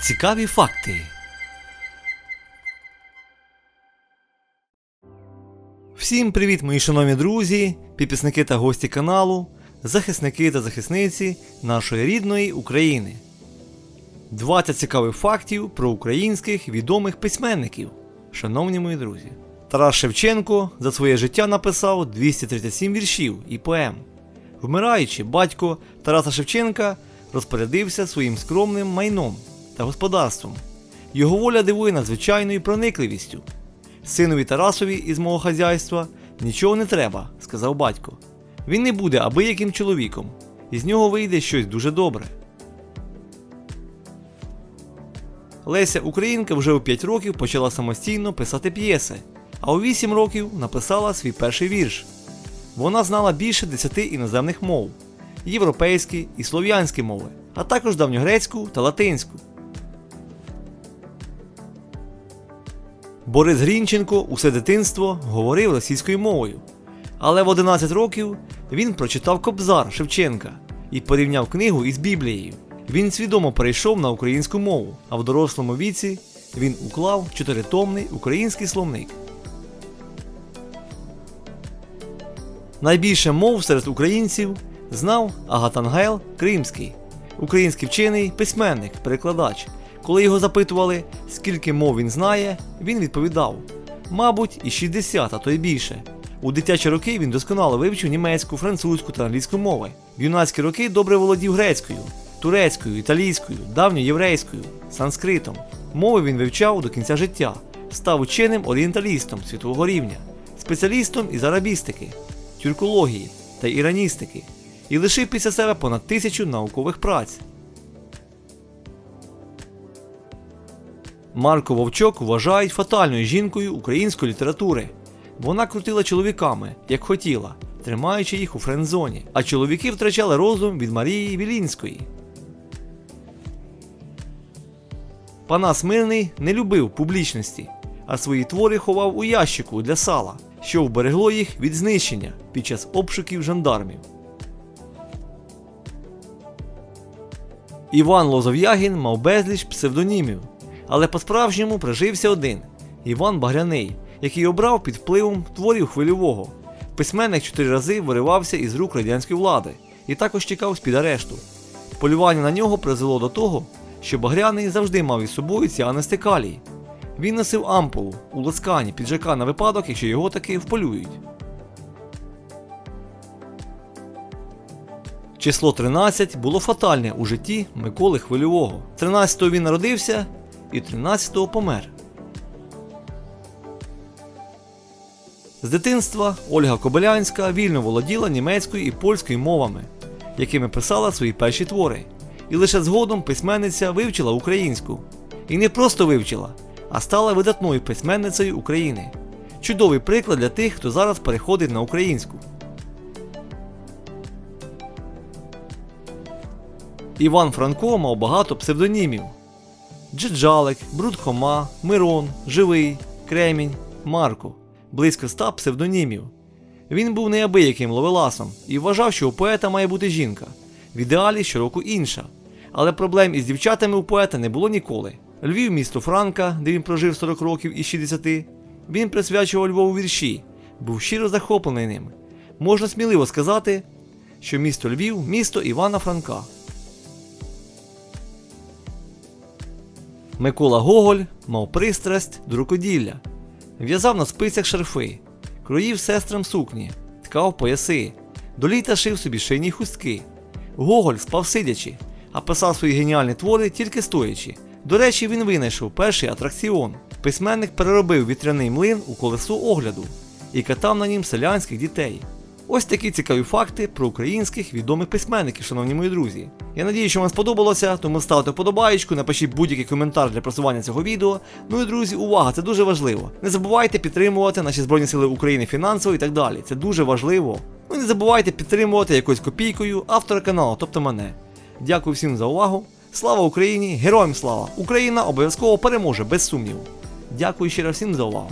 Цікаві факти. Всім привіт, мої шановні друзі, підписники та гості каналу, захисники та захисниці нашої рідної України. 20 цікавих фактів про українських відомих письменників. Шановні мої друзі. Тарас Шевченко за своє життя написав 237 віршів і поем. Вмираючи, батько Тараса Шевченка розпорядився своїм скромним майном та господарством. Його воля дивує надзвичайною проникливістю. Синові Тарасові із мого хазяйства нічого не треба, сказав батько. Він не буде абияким чоловіком, із нього вийде щось дуже добре. Леся Українка вже у 5 років почала самостійно писати п'єси, а у 8 років написала свій перший вірш. Вона знала більше 10 іноземних мов європейські і слов'янські мови, а також давньогрецьку та латинську. Борис Грінченко усе дитинство говорив російською мовою. Але в 11 років він прочитав Кобзар Шевченка і порівняв книгу із Біблією. Він свідомо перейшов на українську мову, а в дорослому віці він уклав чотиритомний український словник. Найбільше мов серед українців знав Агатангел Кримський, український вчений письменник, перекладач. Коли його запитували, скільки мов він знає, він відповідав: мабуть, і 60, а то й більше. У дитячі роки він досконало вивчив німецьку, французьку та англійську мови. В юнацькі роки добре володів грецькою, турецькою, італійською, давньоєврейською, санскритом. Мови він вивчав до кінця життя, став ученим орієнталістом світового рівня, спеціалістом із арабістики, тюркології та іраністики і лишив після себе понад тисячу наукових праць. Марко Вовчок вважають фатальною жінкою української літератури. Вона крутила чоловіками, як хотіла, тримаючи їх у френдзоні, а чоловіки втрачали розум від Марії Вілінської. Панас Мирний не любив публічності, а свої твори ховав у ящику для сала, що вберегло їх від знищення під час обшуків жандармів. Іван Лозов'ягін мав безліч псевдонімів, але по-справжньому прижився один Іван Багряний, який обрав під впливом творів хвильового. Письменник чотири рази виривався із рук радянської влади і також чекав з-під арешту. Полювання на нього призвело до того, що Багряний завжди мав із собою ціанисти калій. Він носив ампулу у ласкані піджака на випадок, якщо його таки вполюють. Число 13 було фатальне у житті Миколи Хвильового. 13-го він народився і 13-го помер. З дитинства Ольга Кобилянська вільно володіла німецькою і польською мовами, якими писала свої перші твори. І лише згодом письменниця вивчила українську. І не просто вивчила, а стала видатною письменницею України. Чудовий приклад для тих, хто зараз переходить на українську. Іван Франко мав багато псевдонімів: Джиджалик, Брудхома, Мирон, Живий, Кремінь, Марко, близько ста псевдонімів. Він був неабияким ловеласом і вважав, що у поета має бути жінка, в ідеалі щороку інша. Але проблем із дівчатами у поета не було ніколи. Львів місто Франка, де він прожив 40 років із 60, він присвячував Львову вірші, був щиро захоплений ними. Можна сміливо сказати, що місто Львів місто Івана Франка. Микола Гоголь мав пристрасть до рукоділля, в'язав на спицях шарфи, кроїв сестрам сукні, ткав пояси, до літа шив собі шийні хустки. Гоголь спав сидячи, а писав свої геніальні твори тільки стоячи. До речі, він винайшов перший атракціон. Письменник переробив вітряний млин у колесо огляду і катав на нім селянських дітей. Ось такі цікаві факти про українських відомих письменників, шановні мої друзі. Я надію, що вам сподобалося, тому ставте вподобаєчку, напишіть будь-який коментар для просування цього відео. Ну і друзі, увага, це дуже важливо. Не забувайте підтримувати наші Збройні Сили України фінансово і так далі. Це дуже важливо. Ну і не забувайте підтримувати якоюсь копійкою автора каналу, тобто мене. Дякую всім за увагу. Слава Україні! Героям слава! Україна обов'язково переможе без сумніву. Дякую ще раз всім за увагу.